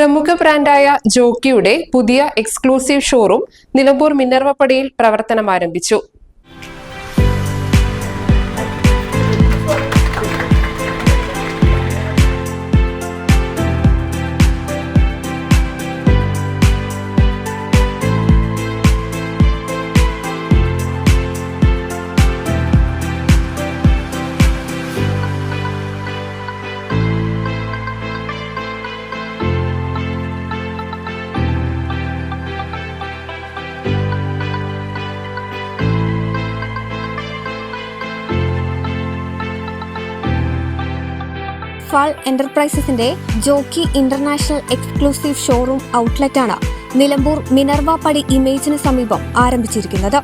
പ്രമുഖ ബ്രാൻഡായ ജോക്കിയുടെ പുതിയ exclusive showroom Nilambur മിന്നർവപ്പടിയിൽ പ്രവർത്തനം ആരംഭിച്ചു ഫാൾ എന്റർപ്രൈസസിന്റെ ജോക്കി ഇന്റർനാഷണൽ എക്സ്ക്ലൂസീവ് ഷോറൂം ഔട്ട്ലെറ്റാണ് നിലമ്പൂർ മിനർവാപ്പടി പടി ഇമേജിന് സമീപം ആരംഭിച്ചിരിക്കുന്നത്.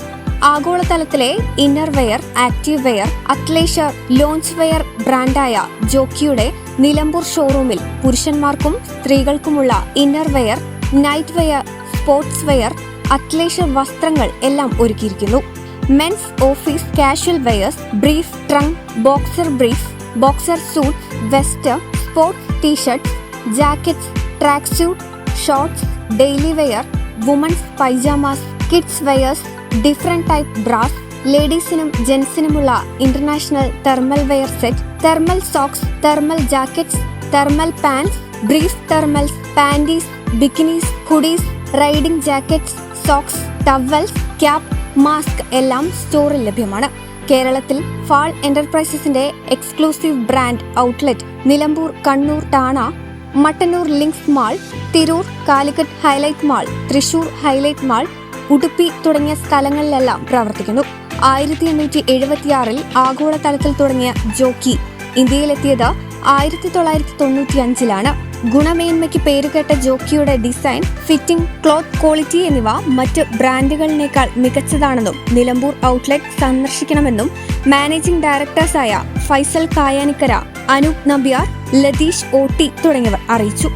ആഗോളതലത്തിലെ innerwear active wear athleisure lounge wear ബ്രാൻഡായ ജോക്കിയുടെ നിലമ്പൂർ ഷോറൂമിൽ പുരുഷന്മാർക്കും സ്ത്രീകൾക്കുമുള്ള inner wear night wear sports wear athleisure വസ്ത്രങ്ങൾ എല്ലാം ഒരുക്കിയിരിക്കുന്നു. Men's office casual wears brief trunk boxer brief boxer suit vest sports T shirt jackets track suit shorts daily wear women's pyjamas kids wears different type bras ലേഡീസിനും ജെൻസിനുമുള്ള international thermal wear set thermal socks thermal jackets thermal pants brief thermals panties bikinis hoodies riding jackets socks towels cap mask എല്ലാം സ്റ്റോറിൽ ലഭ്യമാണ്. കേരളത്തിൽ fall എന്റർപ്രൈസസിന്റെ exclusive brand outlet Nilambur Kannur Thana Mattannur Links mall Tirur Calicut Hilite mall Thrissur Hilite mall Udupi തുടങ്ങിയ സ്ഥലങ്ങളിലെല്ലാം പ്രവർത്തിക്കുന്നു. ആയിരത്തി എണ്ണൂറ്റി എഴുപത്തിയാറിൽ ആഗോളതലത്തിൽ തുടങ്ങിയ ജോക്കി ഇന്ത്യയിലെത്തിയത് ആയിരത്തി തൊള്ളായിരത്തി തൊണ്ണൂറ്റി അഞ്ചിലാണ് ഗുണമേന്മയ്ക്ക് പേരുകേട്ട ജോക്കിയുടെ ഡിസൈൻ ഫിറ്റിംഗ് ക്ലോത്ത് ക്വാളിറ്റി എന്നിവ മറ്റ് ബ്രാൻഡുകളിനേക്കാൾ മികച്ചതാണെന്നും നിലമ്പൂർ ഔട്ട്ലെറ്റ് സന്ദർശിക്കണമെന്നും മാനേജിംഗ് ഡയറക്ടേഴ്സായ ഫൈസൽ കായാനിക്കര അനൂപ് നമ്പ്യാർ ലതീഷ് ഓട്ടി തുടങ്ങിയവർ അറിയിച്ചു.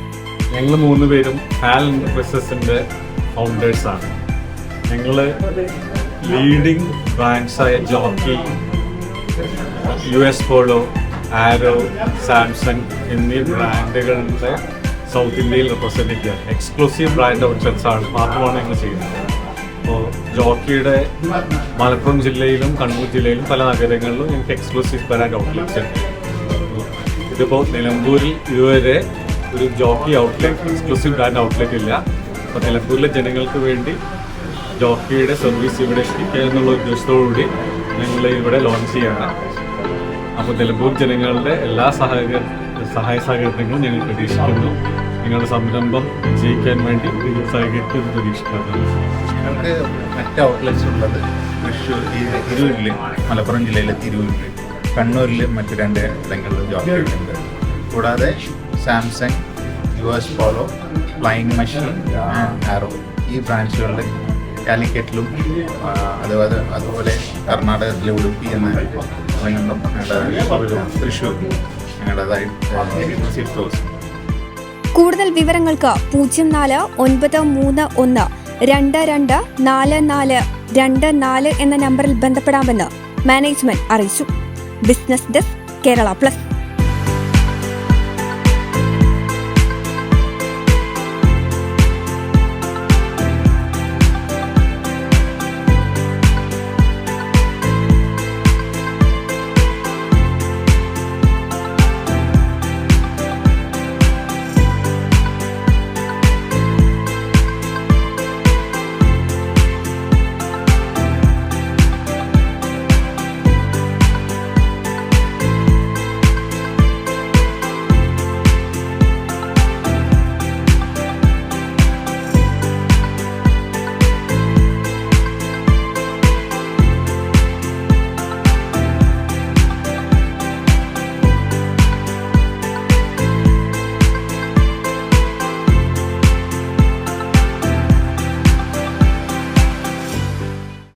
ഞങ്ങൾ മൂന്ന് പേരും ഹാൽ എന്റർപ്രൈസസിന്റെ ഫൗണ്ടേഴ്സ് ആണ്. ഞങ്ങൾ leading ബ്രാൻഡ്സായ Jockey U S Polo Arrow Samsung എന്നീ ബ്രാൻഡുകളുടെ സൗത്ത് ഇന്ത്യയിൽ റെപ്രസെന്റ് ചെയ്യുക എക്സ്ക്ലൂസീവ് ബ്രാൻഡ് ഔട്ട്ലെറ്റ്സ് ആണ് മാത്രമാണ് ഞങ്ങൾ ചെയ്യുന്നത്. അപ്പോൾ ജോക്കിയുടെ മലപ്പുറം ജില്ലയിലും കണ്ണൂർ ജില്ലയിലും പല നഗരങ്ങളിലും ഞങ്ങൾക്ക് എക്സ്ക്ലൂസീവ് ബ്രാൻഡ് ഔട്ട്ലെറ്റ്സ് ഉണ്ട്. ഇതിപ്പോൾ നിലമ്പൂരിൽ ഇതുവരെ ഒരു Jockey outlet exclusive brand outlet ഇല്ല. അപ്പോൾ നിലമ്പൂരിലെ ജനങ്ങൾക്ക് വേണ്ടി ജോക്കിയുടെ സർവീസ് ഇവിടെ എത്തിക്കുക എന്നുള്ള ഉദ്ദേശത്തോടുകൂടി ഞങ്ങൾ ഇവിടെ ലോഞ്ച് ചെയ്യാണ്. അപ്പോൾ നിലമ്പൂർ ജനങ്ങളുടെ എല്ലാ സഹകര സഹായ സഹകരണങ്ങളും ഞങ്ങൾ പ്രതീക്ഷിക്കുന്നു. നിങ്ങളുടെ സംരംഭം വിജയിക്കാൻ വേണ്ടി സഹകരിക്കുന്നത് പ്രതീക്ഷിക്കാറുണ്ട്. ഞങ്ങൾക്ക് മറ്റ് ഔട്ട്ലെറ്റ്സ് ഉള്ളത് തൃശ്ശൂർ തിരൂരിൽ മലപ്പുറം ജില്ലയിലെ തിരൂരിൽ കണ്ണൂരിൽ മറ്റു രണ്ട് ഇടങ്ങളിൽ ജോബ് ചെയ്യുന്നുണ്ട് കൂടാതെ Samsung U S Polo Flying Machine Arrow ഈ ബ്രാഞ്ചുകളുടെ കാലിക്കറ്റിലും അതുപോലെ അതുപോലെ കർണാടകത്തിലെ ഉടുപ്പി എന്ന ഞങ്ങളുടെ കൂടുതൽ വിവരങ്ങൾക്ക് പൂജ്യം നാല് ഒൻപത് മൂന്ന് ഒന്ന് രണ്ട് രണ്ട് നാല് നാല് രണ്ട് നാല് എന്ന നമ്പറിൽ ബന്ധപ്പെടാമെന്ന് മാനേജ്മെന്റ് അറിയിച്ചു. Business desk Kerala plus.